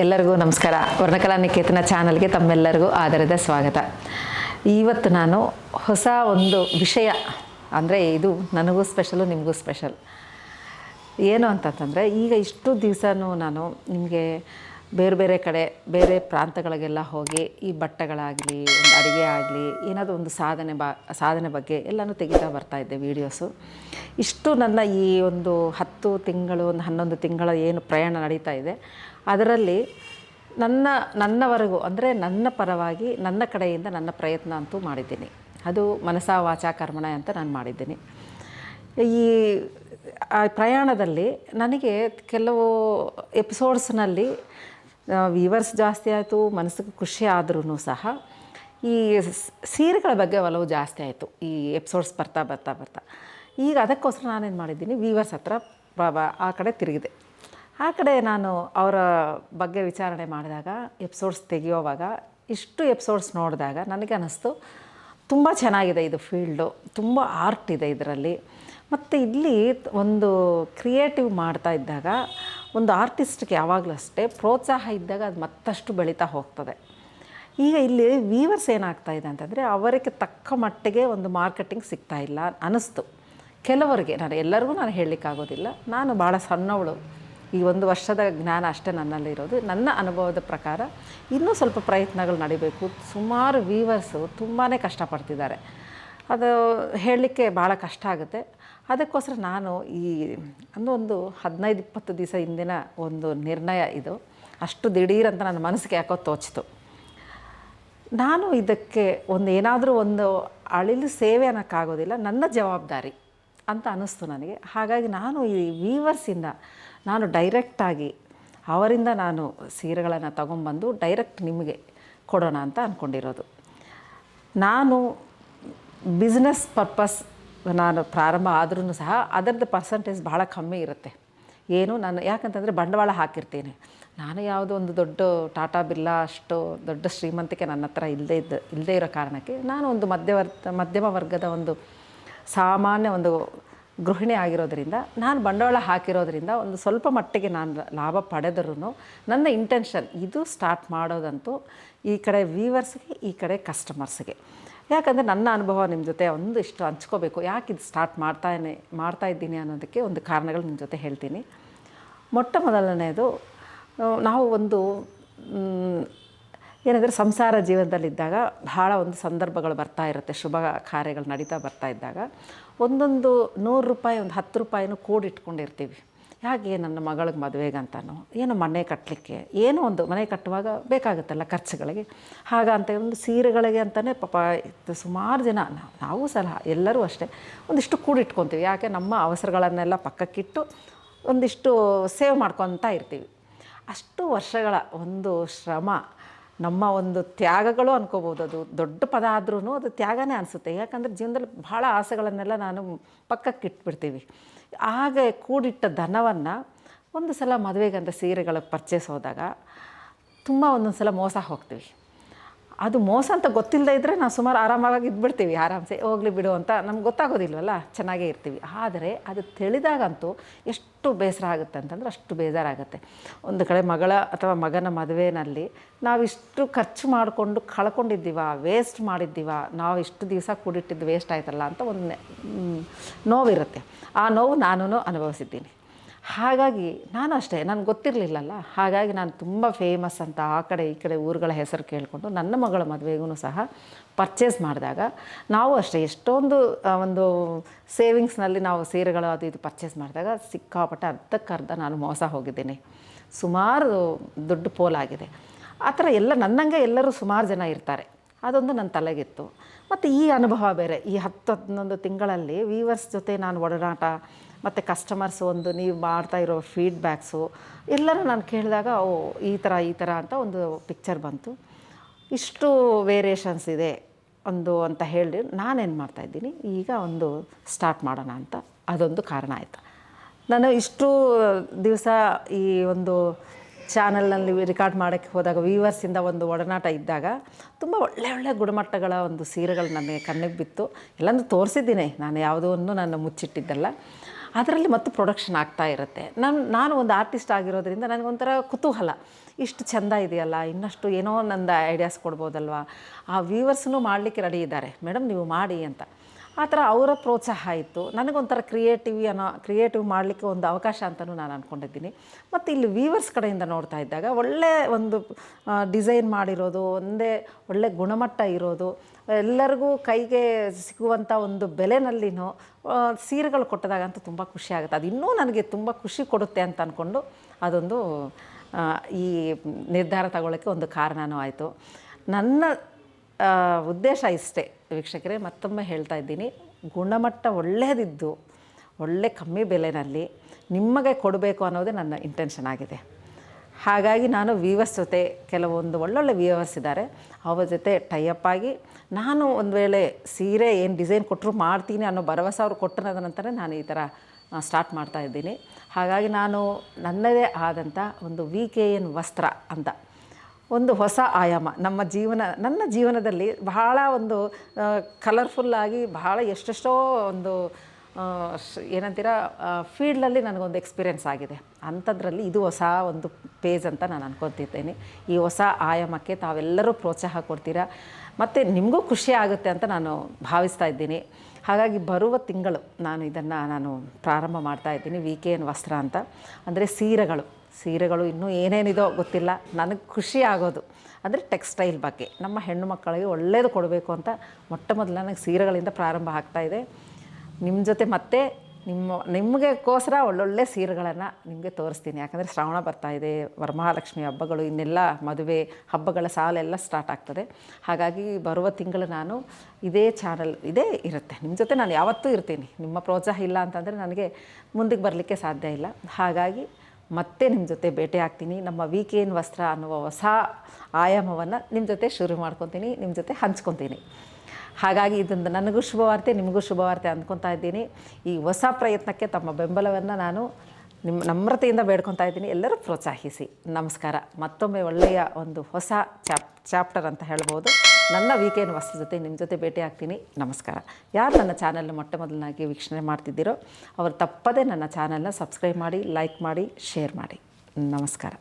ಎಲ್ಲರಿಗೂ ನಮಸ್ಕಾರ. ವರ್ಣಕಲಾ ನಿಕೇತನ ಚಾನಲ್ಗೆ ತಮ್ಮೆಲ್ಲರಿಗೂ ಆಧಾರದ ಸ್ವಾಗತ. ಇವತ್ತು ನಾನು ಹೊಸ ಒಂದು ವಿಷಯ, ಅಂದರೆ ಇದು ನನಗೂ ಸ್ಪೆಷಲು, ನಿಮಗೂ ಸ್ಪೆಷಲ್. ಏನು ಅಂತಂತಂದರೆ, ಈಗ ಇಷ್ಟು ದಿವಸನೂ ನಾನು ನಿಮಗೆ ಬೇರೆ ಬೇರೆ ಕಡೆ, ಬೇರೆ ಪ್ರಾಂತಗಳಿಗೆಲ್ಲ ಹೋಗಿ ಈ ಬಟ್ಟೆಗಳಾಗಲಿ, ಒಂದು ಅಡುಗೆ ಆಗಲಿ, ಏನಾದರೂ ಒಂದು ಸಾಧನೆ ಬಾ, ಸಾಧನೆ ಬಗ್ಗೆ ಎಲ್ಲನೂ ತೆಗಿತಾ ಬರ್ತಾ ಇದ್ದೆ ವೀಡಿಯೋಸು ಇಷ್ಟು ನನ್ನ ಈ ಒಂದು ಹತ್ತು ತಿಂಗಳು, ಒಂದು ಹನ್ನೊಂದು ತಿಂಗಳ ಏನು ಪ್ರಯಾಣ ನಡೀತಾ ಇದೆ. ಅದರಲ್ಲಿ ನನ್ನ, ನನ್ನವರೆಗೂ, ಅಂದರೆ ನನ್ನ ಪರವಾಗಿ ನನ್ನ ಕಡೆಯಿಂದ ನನ್ನ ಪ್ರಯತ್ನ ಅಂತೂ ಮಾಡಿದ್ದೀನಿ. ಅದು ಮನಸಾ ವಾಚಾ ಕರ್ಮಣ ಅಂತ ನಾನು ಮಾಡಿದ್ದೀನಿ. ಈ ಪ್ರಯಾಣದಲ್ಲಿ ನನಗೆ ಕೆಲವು ಎಪಿಸೋಡ್ಸ್ನಲ್ಲಿ ವ್ಯೂವರ್ಸ್ ಜಾಸ್ತಿ ಆಯಿತು, ಮನಸ್ಸಿಗೆ ಖುಷಿ ಆದ್ರೂ ಸಹ ಈ ಸೀರೆಗಳ ಬಗ್ಗೆ ಒಲವು ಜಾಸ್ತಿ ಆಯಿತು, ಈ ಎಪಿಸೋಡ್ಸ್ ಬರ್ತಾ ಬರ್ತಾ ಬರ್ತಾ. ಈಗ ಅದಕ್ಕೋಸ್ಕರ ನಾನೇನು ಮಾಡಿದ್ದೀನಿ, ವೀವರ್ಸ್ ಹತ್ರ ಆ ಕಡೆ ತಿರುಗಿದೆ. ಆ ಕಡೆ ನಾನು ಅವರ ಬಗ್ಗೆ ವಿಚಾರಣೆ ಮಾಡಿದಾಗ, ಎಪಿಸೋಡ್ಸ್ ತೆಗೆಯೋವಾಗ ಇಷ್ಟು ಎಪಿಸೋಡ್ಸ್ ನೋಡಿದಾಗ ನನಗೆ ಅನ್ನಿಸ್ತು, ತುಂಬ ಚೆನ್ನಾಗಿದೆ ಇದು ಫೀಲ್ಡು, ತುಂಬ ಆರ್ಟ್ ಇದೆ ಇದರಲ್ಲಿ. ಮತ್ತು ಇಲ್ಲಿ ಒಂದು ಕ್ರಿಯೇಟಿವ್ ಮಾಡ್ತಾ ಇದ್ದಾಗ ಒಂದು ಆರ್ಟಿಸ್ಟ್ಗೆ ಯಾವಾಗಲೂ ಅಷ್ಟೇ ಪ್ರೋತ್ಸಾಹ ಇದ್ದಾಗ ಅದು ಮತ್ತಷ್ಟು ಬೆಳೀತಾ ಹೋಗ್ತದೆ. ಈಗ ಇಲ್ಲಿ ವೀವರ್ಸ್ ಏನಾಗ್ತಾ ಇದೆ ಅಂತಂದರೆ ಅವರಿಗೆ ತಕ್ಕ ಮಟ್ಟಿಗೆ ಒಂದು ಮಾರ್ಕೆಟಿಂಗ್ ಸಿಗ್ತಾ ಇಲ್ಲ ಅನ್ನಿಸ್ತು. ಕೆಲವರಿಗೆ, ನಾನು ಎಲ್ಲರಿಗೂ ನಾನು ಹೇಳಲಿಕ್ಕಾಗೋದಿಲ್ಲ ನಾನು ಭಾಳ ಸಣ್ಣವಳು. ಈ ಒಂದು ವರ್ಷದ ಜ್ಞಾನ ಅಷ್ಟೇ ನನ್ನಲ್ಲಿರೋದು ನನ್ನ ಅನುಭವದ ಪ್ರಕಾರ ಇನ್ನೂ ಸ್ವಲ್ಪ ಪ್ರಯತ್ನಗಳು ನಡಿಬೇಕು. ಸುಮಾರು ವೀವರ್ಸು ತುಂಬಾ ಕಷ್ಟಪಡ್ತಿದ್ದಾರೆ. ಅದು ಹೇಳಲಿಕ್ಕೆ ಭಾಳ ಕಷ್ಟ ಆಗುತ್ತೆ. ಅದಕ್ಕೋಸ್ಕರ ನಾನು ಈ ಅಂದ್ರೆ ಒಂದು ಹದಿನೈದು, ಇಪ್ಪತ್ತು ದಿವಸ ಹಿಂದಿನ ಒಂದು ನಿರ್ಣಯ ಇದು. ಅಷ್ಟು ದಿಢೀರಂತ ನನ್ನ ಮನಸ್ಸಿಗೆ ಯಾಕೋ ತೋಚಿತು. ನಾನು ಇದಕ್ಕೆ ಒಂದು ಏನಾದರೂ ಒಂದು ಅಳಿಲು ಸೇವೆ ಅನ್ನೋಕ್ಕಾಗೋದಿಲ್ಲ, ನನ್ನ ಜವಾಬ್ದಾರಿ ಅಂತ ಅನ್ನಿಸ್ತು ನನಗೆ. ಹಾಗಾಗಿ ನಾನು ಈ ವೀವರ್ಸಿಂದ ನಾನು ಡೈರೆಕ್ಟಾಗಿ ಅವರಿಂದ ನಾನು ಸೀರೆಗಳನ್ನು ತಗೊಂಬಂದು ಡೈರೆಕ್ಟ್ ನಿಮಗೆ ಕೊಡೋಣ ಅಂತ ಅಂದ್ಕೊಂಡಿರೋದು ನಾನು ಬಿಸ್ನೆಸ್ ಪರ್ಪಸ್ ನಾನು ಪ್ರಾರಂಭ ಆದ್ರೂ ಸಹ ಅದರದ್ದು ಪರ್ಸೆಂಟೇಜ್ ಭಾಳ ಕಮ್ಮಿ ಇರುತ್ತೆ. ಏನು ನಾನು ಯಾಕಂತಂದರೆ ಬಂಡವಾಳ ಹಾಕಿರ್ತೀನಿ. ನಾನು ಯಾವುದೋ ಒಂದು ದೊಡ್ಡ ಟಾಟಾ ಬಿರ್ಲಾ ಅಷ್ಟು ದೊಡ್ಡ ಶ್ರೀಮಂತಿಕೆ ನನ್ನ ಹತ್ರ ಇಲ್ಲದೇ ಇದ್ದ ಇಲ್ಲದೇ ಇರೋ ಕಾರಣಕ್ಕೆ ನಾನು ಒಂದು ಮಧ್ಯವರ್ತ ಮಧ್ಯಮ ವರ್ಗದ ಒಂದು ಸಾಮಾನ್ಯ ಒಂದು ಗೃಹಿಣಿ ಆಗಿರೋದ್ರಿಂದ, ನಾನು ಬಂಡವಾಳ ಹಾಕಿರೋದ್ರಿಂದ ಒಂದು ಸ್ವಲ್ಪ ಮಟ್ಟಿಗೆ ನಾನು ಲಾಭ ಪಡೆದರೂ ನನ್ನ ಇಂಟೆನ್ಷನ್ ಇದು ಸ್ಟಾರ್ಟ್ ಮಾಡೋದಂತೂ ಈ ಕಡೆ ವೀವರ್ಸ್ಗೆ ಈ ಕಡೆ ಕಸ್ಟಮರ್ಸ್ಗೆ ಯಾಕಂದರೆ ನನ್ನ ಅನುಭವ ನಿಮ್ಮ ಜೊತೆ ಒಂದಿಷ್ಟು ಹಂಚ್ಕೋಬೇಕು. ಯಾಕೆ ಇದು ಸ್ಟಾರ್ಟ್ ಮಾಡ್ತಾನೆ ಮಾಡ್ತಾ ಇದ್ದೀನಿ ಅನ್ನೋದಕ್ಕೆ ಒಂದು ಕಾರಣಗಳು ನಿಮ್ಮ ಜೊತೆ ಹೇಳ್ತೀನಿ. ಮೊಟ್ಟ ಮೊದಲನೆಯದು ನಾವು ಒಂದು ಏನಂದರೆ ಸಂಸಾರ ಜೀವನದಲ್ಲಿದ್ದಾಗ ಭಾಳ ಒಂದು ಸಂದರ್ಭಗಳು ಬರ್ತಾ ಇರುತ್ತೆ, ಶುಭ ಕಾರ್ಯಗಳು ನಡೀತಾ ಬರ್ತಾ ಇದ್ದಾಗ. ಒಂದೊಂದು ನೂರು ರೂಪಾಯಿ, ಒಂದು ಹತ್ತು ರೂಪಾಯಿನೂ ಕೂಡಿಟ್ಕೊಂಡಿರ್ತೀವಿ. ಯಾಕೆ ನನ್ನ ಮಗಳಿಗೆ ಮದುವೆಗಂತಾನೋ ಏನೋ ಮನೆ ಕಟ್ಟಲಿಕ್ಕೆ ಏನೋ ಒಂದು ಮನೆ ಕಟ್ಟುವಾಗ ಬೇಕಾಗುತ್ತಲ್ಲ ಖರ್ಚುಗಳಿಗೆ. ಹಾಗಂತ ಒಂದು ಸೀರೆಗಳಿಗೆ ಅಂತಲೇ ಪಾಪ ಸುಮಾರು ಜನ ನಾವು- ಸಲಹ ಎಲ್ಲರೂ ಅಷ್ಟೇ, ಒಂದಿಷ್ಟು ಕೂಡಿಟ್ಕೊತೀವಿ. ಯಾಕೆ ನಮ್ಮ ಅವಸರಗಳನ್ನೆಲ್ಲ ಪಕ್ಕಕ್ಕಿಟ್ಟು ಒಂದಿಷ್ಟು ಸೇವ್ ಮಾಡ್ಕೊತಾ ಇರ್ತೀವಿ. ಅಷ್ಟು ವರ್ಷಗಳ ಒಂದು ಶ್ರಮ ನಮ್ಮ ಒಂದು ತ್ಯಾಗಗಳು ಅನ್ಕೋಬೋದು ಅದು ದೊಡ್ಡ ಪದ ಆದ್ರೂ ಅದು ತ್ಯಾಗನೇ ಅನಿಸುತ್ತೆ. ಯಾಕಂದರೆ ಜೀವನದಲ್ಲಿ ಭಾಳ ಆಸೆಗಳನ್ನೆಲ್ಲ ನಾನು ಪಕ್ಕಕ್ಕೆ ಇಟ್ಬಿಡ್ತೀವಿ ಆಗ ಕೂಡಿಟ್ಟ ಧನವನ್ನು ಒಂದು ಸಲ ಮದುವೆಗಂತ ಸೀರೆಗಳ ಪರ್ಚೇಸ್ ಹೋದಾಗ ತುಂಬ ಒಂದೊಂದು ಸಲ ಮೋಸ ಹೋಗ್ತೀವಿ. ಅದು ಮೋಸ ಅಂತ ಗೊತ್ತಿಲ್ಲದೆ ಇದ್ದರೆ ನಾವು ಸುಮಾರು ಆರಾಮಾಗಿ ಇದ್ಬಿಡ್ತೀವಿ. ಆರಾಮ್ಸೆ ಹೋಗ್ಲಿ ಬಿಡು ಅಂತ ನಮ್ಗೆ ಗೊತ್ತಾಗೋದಿಲ್ವಲ್ಲ? ಚೆನ್ನಾಗೇ ಇರ್ತೀವಿ. ಆದರೆ ಅದು ತಿಳಿದಾಗಂತೂ ಎಷ್ಟು ಬೇಸರ ಆಗುತ್ತೆ ಅಂತಂದ್ರೆ ಅಷ್ಟು ಬೇಜಾರಾಗುತ್ತೆ. ಒಂದು ಕಡೆ ಮಗಳ ಅಥವಾ ಮಗನ ಮದುವೆನಲ್ಲಿ ನಾವಿಷ್ಟು ಖರ್ಚು ಮಾಡಿಕೊಂಡು ಕಳ್ಕೊಂಡಿದ್ದೀವ ವೇಸ್ಟ್ ಮಾಡಿದ್ದೀವ, ನಾವು ಇಷ್ಟು ದಿವಸ ಕೂಡಿಟ್ಟಿದ್ದು ವೇಸ್ಟ್ ಆಯ್ತಲ್ಲ ಅಂತ ಒಂದು ನೋವಿರುತ್ತೆ. ಆ ನೋವು ನಾನು ಅನುಭವಿಸಿದ್ದೀನಿ. ಹಾಗಾಗಿ ನಾನು ಅಷ್ಟೇ ನನಗೆ ಗೊತ್ತಿರಲಿಲ್ಲಲ್ಲ? ಹಾಗಾಗಿ ನಾನು ತುಂಬ ಫೇಮಸ್ ಅಂತ ಆ ಕಡೆ ಈ ಕಡೆ ಊರುಗಳ ಹೆಸರು ಕೇಳಿಕೊಂಡು ನನ್ನ ಮಗಳ ಮದುವೆಗೂ ಸಹ ಪರ್ಚೇಸ್ ಮಾಡಿದಾಗ ನಾವು ಅಷ್ಟೇ ಎಷ್ಟೊಂದು ಒಂದು ಸೇವಿಂಗ್ಸ್ನಲ್ಲಿ ನಾವು ಸೀರೆಗಳು ಅದು ಇದು ಪರ್ಚೇಸ್ ಮಾಡಿದಾಗ ಸಿಕ್ಕಾಪಟ್ಟೆ ಅರ್ಧಕ್ಕರ್ಧ ನಾನು ಮೋಸ ಹೋಗಿದ್ದೀನಿ. ಸುಮಾರು ದುಡ್ಡು ಪೋಲಾಗಿದೆ. ಆ ಥರ ಎಲ್ಲ ನನ್ನಂಗೆ ಎಲ್ಲರೂ ಸುಮಾರು ಜನ ಇರ್ತಾರೆ. ಅದೊಂದು ನನ್ನ ತಲೆಗಿತ್ತು. ಮತ್ತು ಈ ಅನುಭವ ಬೇರೆ. ಈ ಹತ್ತು ಹನ್ನೊಂದು ತಿಂಗಳಲ್ಲಿ ವೀವರ್ಸ್ ಜೊತೆ ನಾನು ಒಡನಾಟ, ಮತ್ತು ಕಸ್ಟಮರ್ಸ್ ಒಂದು ನೀವು ಮಾಡ್ತಾ ಇರೋ ಫೀಡ್ಬ್ಯಾಕ್ಸು ಎಲ್ಲರೂ ನಾನು ಕೇಳಿದಾಗ, ಓ, ಈ ಥರ ಈ ಥರ ಅಂತ ಒಂದು ಪಿಕ್ಚರ್ ಬಂತು. ಇಷ್ಟು ವೇರಿಯೇಷನ್ಸ್ ಇದೆ ಒಂದು ಅಂತ ಹೇಳಿ ನಾನೇನು ಮಾಡ್ತಾಯಿದ್ದೀನಿ ಈಗ ಒಂದು ಸ್ಟಾರ್ಟ್ ಮಾಡೋಣ ಅಂತ. ಅದೊಂದು ಕಾರಣ ಆಯಿತು. ನಾನು ಇಷ್ಟು ದಿವಸ ಈ ಒಂದು ಚಾನಲ್ನಲ್ಲಿ ರೆಕಾರ್ಡ್ ಮಾಡೋಕ್ಕೆ ಹೋದಾಗ ವೀವರ್ಸಿಂದ ಒಂದು ಒಡನಾಟ ಇದ್ದಾಗ ತುಂಬ ಒಳ್ಳೆ ಒಳ್ಳೆ ಗುಣಮಟ್ಟಗಳ ಒಂದು ಸೀರೆಗಳು ನನಗೆ ಕಣ್ಣಿಗೆ ಬಿತ್ತು. ಎಲ್ಲನೂ ತೋರಿಸಿದ್ದೀನಿ. ನಾನು ಯಾವುದನ್ನು ನಾನು ಮುಚ್ಚಿಟ್ಟಿದ್ದಲ್ಲ. ಅದರಲ್ಲಿ ಮತ್ತು ಪ್ರೊಡಕ್ಷನ್ ಆಗ್ತಾ ಇರುತ್ತೆ. ನಾನು ನಾನು ಒಂದು ಆರ್ಟಿಸ್ಟ್ ಆಗಿರೋದ್ರಿಂದ ನನಗೊಂಥರ ಕುತೂಹಲ. ಇಷ್ಟು ಚೆಂದ ಇದೆಯಲ್ಲ, ಇನ್ನಷ್ಟು ಏನೋ ನಂದು ಐಡಿಯಾಸ್ ಕೊಡ್ಬೋದಲ್ವ? ಆ ವ್ಯೂವರ್ಸ್ನೂ ಮಾಡಲಿಕ್ಕೆ ರೆಡಿ ಇದ್ದಾರೆ. ಮೇಡಮ್, ನೀವು ಮಾಡಿ ಅಂತ. ಆ ಥರ ಅವರ ಪ್ರೋತ್ಸಾಹ ಇತ್ತು. ನನಗೊಂಥರ ಕ್ರಿಯೇಟಿವ್ ಅನ್ನೋ, ಕ್ರಿಯೇಟಿವ್ ಮಾಡಲಿಕ್ಕೆ ಒಂದು ಅವಕಾಶ ಅಂತಲೂ ನಾನು ಅಂದ್ಕೊಂಡಿದ್ದೀನಿ ಮತ್ತು ಇಲ್ಲಿ ವೀವರ್ಸ್ ಕಡೆಯಿಂದ ನೋಡ್ತಾ ಇದ್ದಾಗ ಒಳ್ಳೆ ಒಂದು ಡಿಸೈನ್ ಮಾಡಿರೋದು, ಒಂದೇ ಒಳ್ಳೆ ಗುಣಮಟ್ಟ ಇರೋದು, ಎಲ್ಲರಿಗೂ ಕೈಗೆ ಸಿಗುವಂಥ ಒಂದು ಬೆಲೆನಲ್ಲಿನೂ ಸೀರೆಗಳು ಸೀರೆಗಳು ಕೊಟ್ಟದಾಗಂತೂ ತುಂಬ ಖುಷಿ ಆಗುತ್ತೆ. ಅದು ಇನ್ನೂ ನನಗೆ ತುಂಬ ಖುಷಿ ಕೊಡುತ್ತೆ ಅಂತ ಅಂದ್ಕೊಂಡು ಅದೊಂದು ಈ ನಿರ್ಧಾರ ತಗೊಳ್ಳೋಕ್ಕೆ ಒಂದು ಕಾರಣವೂ ಆಯಿತು. ನನ್ನ ಉದ್ದೇಶ ಇಷ್ಟೇ ವೀಕ್ಷಕರೇ, ಮತ್ತೊಮ್ಮೆ ಹೇಳ್ತಾ ಇದ್ದೀನಿ. ಗುಣಮಟ್ಟ ಒಳ್ಳೆಯದಿದ್ದು ಒಳ್ಳೆ ಕಮ್ಮಿ ಬೆಲೆನಲ್ಲಿ ನಿಮಗೆ ಕೊಡಬೇಕು ಅನ್ನೋದೇ ನನ್ನ ಇಂಟೆನ್ಷನ್ ಆಗಿದೆ. ಹಾಗಾಗಿ ನಾನು ವೀವರ್ಸ್ ಜೊತೆ ಕೆಲವೊಂದು ಒಳ್ಳೊಳ್ಳೆ ವೀವರ್ಸ್ ಇದ್ದಾರೆ. ಅವರ ಜೊತೆ ಟೈಅಪ್ ಆಗಿ ನಾನು ಒಂದು ವೇಳೆ ಸೀರೆ ಏನು ಡಿಸೈನ್ ಕೊಟ್ಟರು ಮಾಡ್ತೀನಿ ಅನ್ನೋ ಭರವಸೆ ಅವರು ಕೊಟ್ಟರದ ನಂತರ ನಾನು ಈ ಥರ ಸ್ಟಾರ್ಟ್ ಮಾಡ್ತಾ ಇದ್ದೀನಿ. ಹಾಗಾಗಿ ನಾನು ನನ್ನದೇ ಆದಂಥ ಒಂದು ವಿ ಕೆ ಎನ್ ವಸ್ತ್ರ ಅಂತ ಒಂದು ಹೊಸ ಆಯಾಮ. ನಮ್ಮ ಜೀವನ, ನನ್ನ ಜೀವನದಲ್ಲಿ ಬಹಳ ಒಂದು ಕಲರ್ಫುಲ್ಲಾಗಿ ಬಹಳ ಎಷ್ಟೆಷ್ಟೋ ಒಂದು ಏನಂತೀರಾ ಫೀಲ್ಡಲ್ಲಿ ನನಗೊಂದು ಎಕ್ಸ್ಪೀರಿಯೆನ್ಸ್ ಆಗಿದೆ. ಅಂಥದ್ರಲ್ಲಿ ಇದು ಹೊಸ ಒಂದು ಪೇಜ್ ಅಂತ ನಾನು ಅನ್ಕೊತಿದ್ದೇನೆ. ಈ ಹೊಸ ಆಯಾಮಕ್ಕೆ ತಾವೆಲ್ಲರೂ ಪ್ರೋತ್ಸಾಹ ಕೊಡ್ತೀರಾ? ಮತ್ತು ನಿಮಗೂ ಖುಷಿ ಆಗುತ್ತೆ ಅಂತ ನಾನು ಭಾವಿಸ್ತಾ ಇದ್ದೀನಿ. ಹಾಗಾಗಿ ಬರುವ ತಿಂಗಳು ನಾನು ಇದನ್ನು ನಾನು ಪ್ರಾರಂಭ ಮಾಡ್ತಾ ಇದ್ದೀನಿ. ವಿ ಕೆ ಎನ್ ವಸ್ತ್ರ ಅಂತ. ಅಂದರೆ ಸೀರೆಗಳು. ಸೀರೆಗಳು ಇನ್ನೂ ಏನೇನಿದೋ ಗೊತ್ತಿಲ್ಲ. ನನಗೆ ಖುಷಿ ಆಗೋದು. ಅಂದರೆ ಟೆಕ್ಸ್ಟೈಲ್ ಬಗ್ಗೆ. ನಮ್ಮ ಹೆಣ್ಣು ಮಕ್ಕಳಿಗೆ ಒಳ್ಳೆಯದು ಕೊಡಬೇಕು ಅಂತ ಮೊಟ್ಟ ಮೊದಲು ನನಗೆ ಸೀರೆಗಳಿಂದ ಪ್ರಾರಂಭ ಆಗ್ತಾಯಿದೆ ನಿಮ್ಮ ಜೊತೆ ಮತ್ತೆ ನಿಮ್ಮ ನಿಮಗೆಗೋಸ್ಕರ ಒಳ್ಳೊಳ್ಳೆ ಸೀರೆಗಳನ್ನು ನಿಮಗೆ ತೋರಿಸ್ತೀನಿ. ಯಾಕಂದರೆ ಶ್ರಾವಣ ಬರ್ತಾ ಇದೆ, ವರಮಹಾಲಕ್ಷ್ಮಿ ಹಬ್ಬಗಳು, ಇನ್ನೆಲ್ಲ ಮದುವೆ ಹಬ್ಬಗಳ ಸಾಲೆಲ್ಲ ಸ್ಟಾರ್ಟ್ ಆಗ್ತದೆ. ಹಾಗಾಗಿ ಬರುವ ತಿಂಗಳು ನಾನು ಇದೇ ಚಾನಲ್ ಇದೇ ಇರುತ್ತೆ. ನಿಮ್ಮ ಜೊತೆ ನಾನು ಯಾವತ್ತೂ ಇರ್ತೀನಿ. ನಿಮ್ಮ ಪ್ರೋತ್ಸಾಹ ಇಲ್ಲ ಅಂತಂದರೆ ನನಗೆ ಮುಂದಕ್ಕೆ ಬರಲಿಕ್ಕೆ ಸಾಧ್ಯ ಇಲ್ಲ. ಹಾಗಾಗಿ ಮತ್ತೆ ನಿಮ್ಮ ಜೊತೆ ಭೇಟಿ ಆಗ್ತೀನಿ. ನಮ್ಮ ಎನ್ ವಸ್ತ್ರ ಅನ್ನುವ ಹೊಸ ಆಯಾಮವನ್ನು ನಿಮ್ಮ ಜೊತೆ ಶುರು ಮಾಡ್ಕೊತೀನಿ ನಿಮ್ಮ ಜೊತೆ ಹಂಚ್ಕೊತೀನಿ. ಹಾಗಾಗಿ ಇದೊಂದು ನನಗೂ ಶುಭವಾರ್ತೆ, ನಿಮಗೂ ಶುಭವಾರ್ತೆ ಅಂದ್ಕೊತಾ ಇದ್ದೀನಿ. ಈ ಹೊಸ ಪ್ರಯತ್ನಕ್ಕೆ ತಮ್ಮ ಬೆಂಬಲವನ್ನು ನಾನು ನಿಮ್ಮ ನಮ್ರತೆಯಿಂದ ಬೇಡ್ಕೊತಾ ಇದ್ದೀನಿ. ಎಲ್ಲರೂ ಪ್ರೋತ್ಸಾಹಿಸಿ. ನಮಸ್ಕಾರ. ಮತ್ತೊಮ್ಮೆ ಒಳ್ಳೆಯ ಒಂದು ಹೊಸ ಚಾಪ್, ಚಾಪ್ಟರ್ ಅಂತ ಹೇಳ್ಬೋದು. ನನ್ನ ವೀಕೆಂಡ್ ವಸ್ತು ಜೊತೆ ನಿಮ್ಮ ಜೊತೆ ಭೇಟಿ ಆಗ್ತೀನಿ. ನಮಸ್ಕಾರ. ಯಾರು ನನ್ನ ಚಾನಲ್ನ ಮೊಟ್ಟ ಮೊದಲನಾಗಿ ವೀಕ್ಷಣೆ ಮಾಡ್ತಿದ್ದೀರೋ, ಅವರು ತಪ್ಪದೇ ನನ್ನ ಚಾನಲ್ನ ಸಬ್ಸ್ಕ್ರೈಬ್ ಮಾಡಿ, ಲೈಕ್ ಮಾಡಿ, ಶೇರ್ ಮಾಡಿ. ನಮಸ್ಕಾರ.